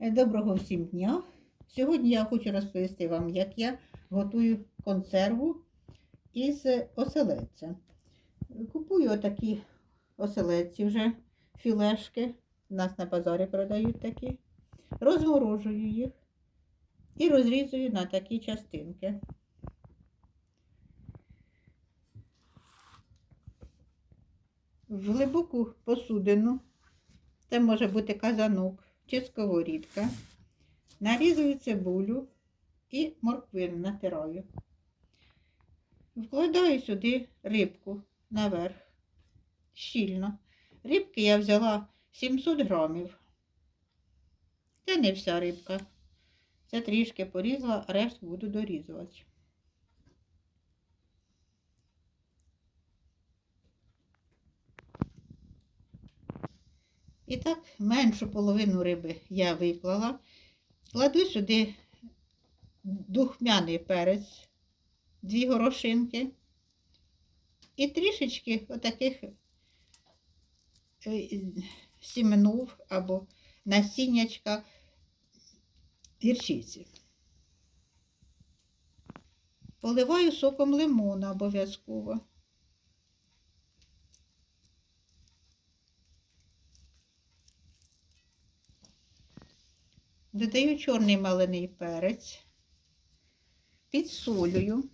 Е, Доброго всім дня! Сьогодні я хочу розповісти вам, як я готую консерву із оселедця. Купую отакі оселедці вже філешки. У нас на базарі продають такі. Розморожую їх і розрізую на такі частинки. В глибоку посудину, це може бути казанок чи сковорідка, нарізую цибулю і морквину натираю. Вкладаю сюди рибку наверх, щільно. Рибки я взяла 700 грамів. Це не вся рибка. Це трішки порізала, а решту буду дорізувати. І так, меншу половину риби я виклала. Кладу сюди духмяний перець, дві горошинки і трішечки отаких е, сіменув або насіннячка гірчиці. Поливаю соком лимона обов'язково. Додаю чорний малений перець, підсолюю,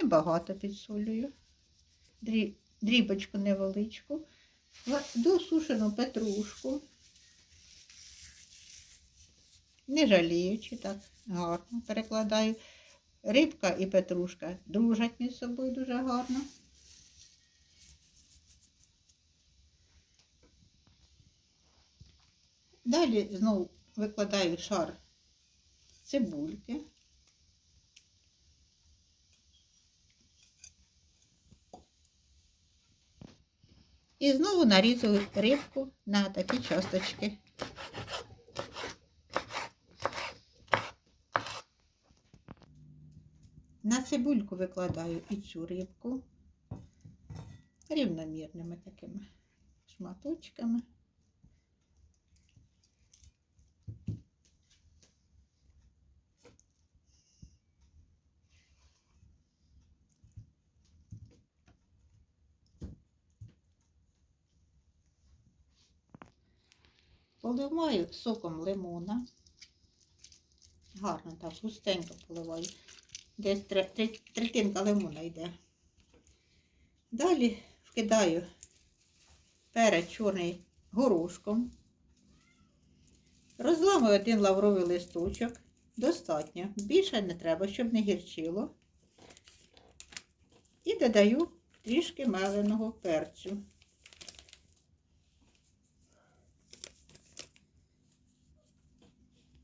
небагато підсолюю, дрібочку невеличку, кладу сушену петрушку, не жаліючи, так гарно перекладаю. Рибка і петрушка дружать між собою дуже гарно. Далі знову викладаю шар цибульки. І знову нарізую рибку на такі часточки. На цибульку викладаю і цю рибку рівномірними такими шматочками. Поливаю соком лимона. Гарно так, густенько поливаю. Десь тре- тре- третинка лимона йде. Далі вкидаю перець чорний горошком. Розламую один лавровий листочок. Достатньо. Більше не треба, щоб не гірчило. І додаю трішки меленого перцю.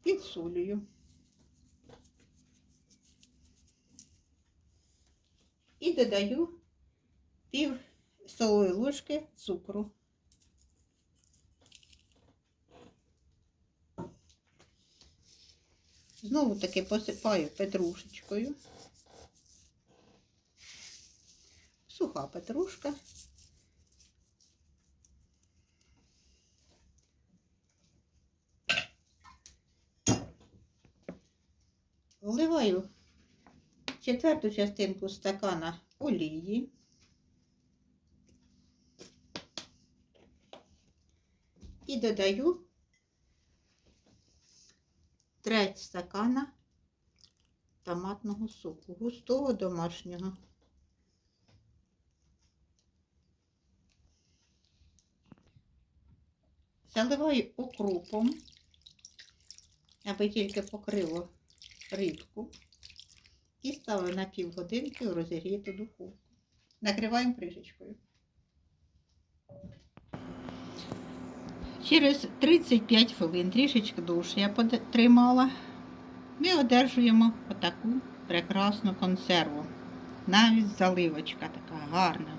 Підсолюю. І додаю пів столової ложки цукру. Знову таки посипаю петрушечкою. Суха петрушка. Вливаю четверту частинку стакана олії. І додаю треть стакана томатного соку, густого домашнього. Заливаю окропом, аби тільки покрило рибку. І ставлю на півгодинки у розігріту духовку. Накриваємо кришечкою. Через 35 хвилин, трішечки довше я потримала, ми одержуємо отаку прекрасну консерву. Навіть заливочка така гарна.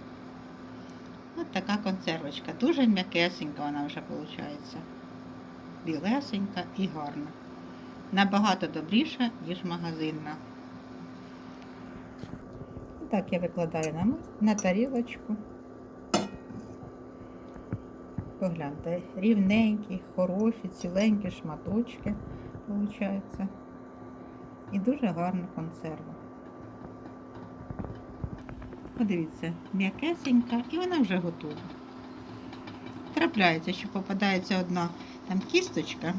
Ось така консервочка. Дуже м'якесенька вона вже виходить. Білесенька і гарна. Набагато добріша, ніж магазинна. Так я викладаю на, на тарілочку. Погляньте, рівненькі, хороші, ціленькі шматочки виходить. І дуже гарна консерва. Подивіться, м'якесенька і вона вже готова. Трапляється, що попадається одна там кісточка,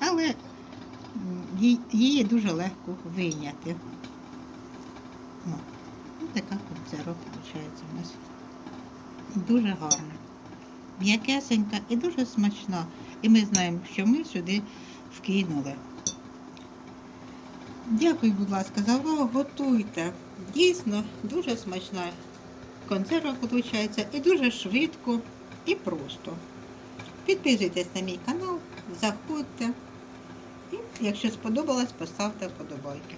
але її дуже легко вийняти. О, ось така консерва виходить у нас. Дуже гарна. М'якесенька і дуже смачна. І ми знаємо, що ми сюди вкинули. Дякую, будь ласка, за увагу. Готуйте. Дійсно, дуже смачна консерва виходить і дуже швидко і просто. Підписуйтесь на мій канал, заходьте. І якщо сподобалось, поставте вподобайки.